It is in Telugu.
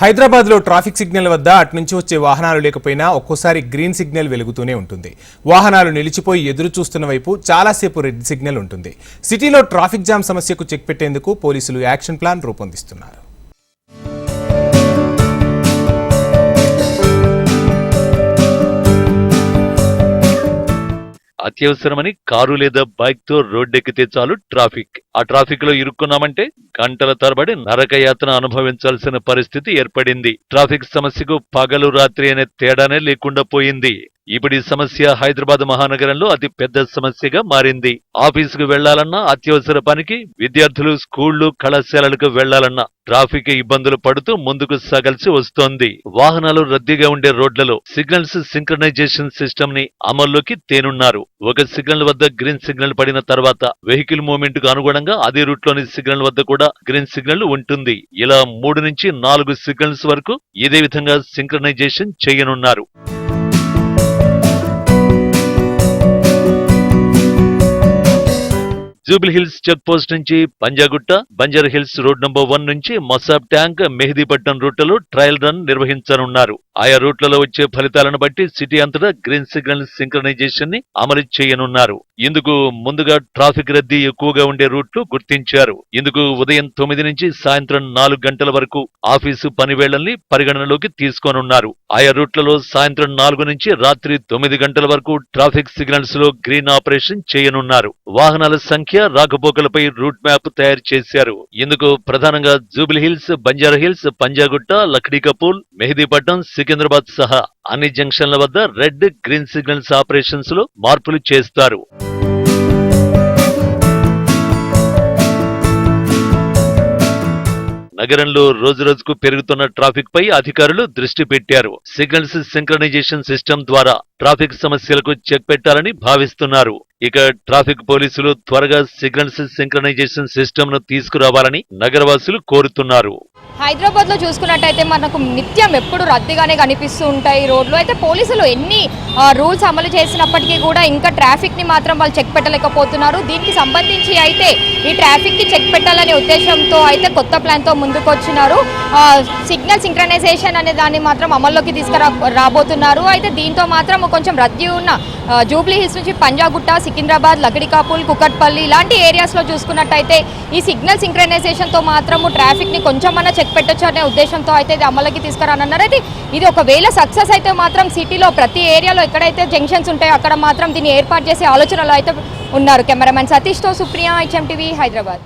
హైదరాబాద్లో ట్రాఫిక్ సిగ్నల్ వద్ద అట్నుంచి వచ్చే వాహనాలు లేకపోయినా ఒక్కోసారి గ్రీన్ సిగ్నల్ వెలుగుతూనే ఉంటుంది. వాహనాలు నిలిచిపోయి ఎదురు చూస్తున్న వైపు చాలాసేపు రెడ్ సిగ్నల్ ఉంటుంది. సిటీలో ట్రాఫిక్ జామ్ సమస్యకు చెక్ పెట్టేందుకు పోలీసులు యాక్షన్ ప్లాన్ రూపొందిస్తున్నారు. అత్యవసరమని కారు లేదా బైక్తో రోడ్డెక్కితే చాలు ట్రాఫిక్. ఆ ట్రాఫిక్లో ఇరుక్కున్నామంటే గంటల తరబడి నరకయాత్ర అనుభవించాల్సిన పరిస్థితి ఏర్పడింది. ట్రాఫిక్ సమస్యకు పగలు రాత్రి అనే తేడానే లేకుండా పోయింది. ఇప్పుడు ఈ సమస్య హైదరాబాద్ మహానగరంలో అతి పెద్ద సమస్యగా మారింది. ఆఫీసుకు వెళ్ళాలన్నా అత్యవసర పనికి విద్యార్థులు స్కూళ్ళు కళాశాలలకు వెళ్ళాలన్నా ట్రాఫిక్ ఇబ్బందులు పడుతూ ముందుకు సాగాల్సి వస్తోంది. వాహనాలు రద్దీగా ఉండే రోడ్లలో సిగ్నల్స్ సింక్రనైజేషన్ సిస్టమ్ని అమల్లోకి తేనున్నారు. ఒక సిగ్నల్ వద్ద గ్రీన్ సిగ్నల్ పడిన తర్వాత వెహికల్ మూవ్మెంట్కు అనుగుణంగా అదే రూట్లోని సిగ్నల్ వద్ద కూడా గ్రీన్ సిగ్నల్ ఉంటుంది. ఇలా మూడు నుంచి నాలుగు సిగ్నల్స్ వరకు ఇదే విధంగా సింక్రనైజేషన్ చేయనున్నారు. జూబిల్ హిల్స్ చెక్ పోస్ట్ నుంచి Panjagutta Banjara hills road number one నుంచి మసాబ్ ట్యాంక్ మెహదీపట్నం రూట్లలో ట్రయల్ రన్ నిర్వహించనున్నారు. ఆయా రూట్లలో వచ్చే ఫలితాలను బట్టి సిటీ అంతటా గ్రీన్ సిగ్నల్ సింక్రనైజేషన్ని అమలు చేయనున్నారు. ఇందుకు ముందుగా ట్రాఫిక్ రద్దీ ఎక్కువగా ఉండే రూట్లు గుర్తించారు. ఇందుకు ఉదయం తొమ్మిది నుంచి సాయంత్రం నాలుగు గంటల వరకు ఆఫీసు పనివేళ్ళని పరిగణనలోకి తీసుకోనున్నారు. ఆయా రూట్లలో సాయంత్రం నాలుగు నుంచి రాత్రి తొమ్మిది గంటల వరకు ట్రాఫిక్ సిగ్నల్స్లో గ్రీన్ ఆపరేషన్ చేయనున్నారు. వాహనాల సంఖ్య రాకపోకలపై రూట్ మ్యాప్ తయారు చేశారు. ఇందుకు ప్రధానంగా Jubilee hills Banjara hills Panjagutta Lakdikapul Mehdipatnam Secunderabad సహా అన్ని జంక్షన్ల వద్ద రెడ్ గ్రీన్ సిగ్నల్స్ ఆపరేషన్స్లో మార్పులు చేస్తారు. నగరంలో రోజురోజుకు పెరుగుతున్న ట్రాఫిక్ పై అధికారులు దృష్టి పెట్టారు. సిగ్నల్స్ సింక్రనైజేషన్ సిస్టమ్ ద్వారా ట్రాఫిక్ సమస్యలకు చెక్ పెట్టాలని భావిస్తున్నారు. ఇక ట్రాఫిక్ పోలీసులు త్వరగా సిగ్నల్స్ సింక్రనైజేషన్ సిస్టమ్ను తీసుకురావాలని నగరవాసులు కోరుతున్నారు. హైదరాబాద్లో చూసుకున్నట్టయితే మనకు నిత్యం ఎప్పుడు రద్దీగానే కనిపిస్తూ ఉంటాయి రోడ్లు. అయితే పోలీసులు ఎన్ని రూల్స్ అమలు చేసినప్పటికీ కూడా ఇంకా ట్రాఫిక్ని మాత్రం వాళ్ళు చెక్ పెట్టలేకపోతున్నారు. దీనికి సంబంధించి అయితే ఈ ట్రాఫిక్కి చెక్ పెట్టాలనే ఉద్దేశంతో అయితే కొత్త ప్లాన్తో ముందుకు వచ్చినారు సిగ్నల్ సింక్రనైజేషన్ అనే దాన్ని మాత్రం అమల్లోకి తీసుకురా రాబోతున్నారు. అయితే దీంతో మాత్రం కొంచెం రద్దీ ఉన్న జూబ్లీ హిల్స్ నుంచి పంజాగుట్ట సికింద్రాబాద్ లగడికాపుల్ కుకట్పల్లి ఇలాంటి ఏరియాస్లో చూసుకున్నట్టయితే ఈ సిగ్నల్ సింక్రనైజేషన్తో మాత్రము ట్రాఫిక్ని కొంచెమన్నా చెక్ పెట్టొచ్చు అనే ఉద్దేశంతో అయితే ఇది అమలుకి తీసుకురానన్నారు. అయితే ఇది ఒకవేళ సక్సెస్ అయితే మాత్రం సిటీలో ప్రతి ఏరియాలో ఎక్కడైతే జంక్షన్స్ ఉంటాయో అక్కడ మాత్రం దీన్ని ఏర్పాటు చేసే ఆలోచనలో అయితే ఉన్నారు cameraman సతీష్తో Supriya H M TV Hyderabad.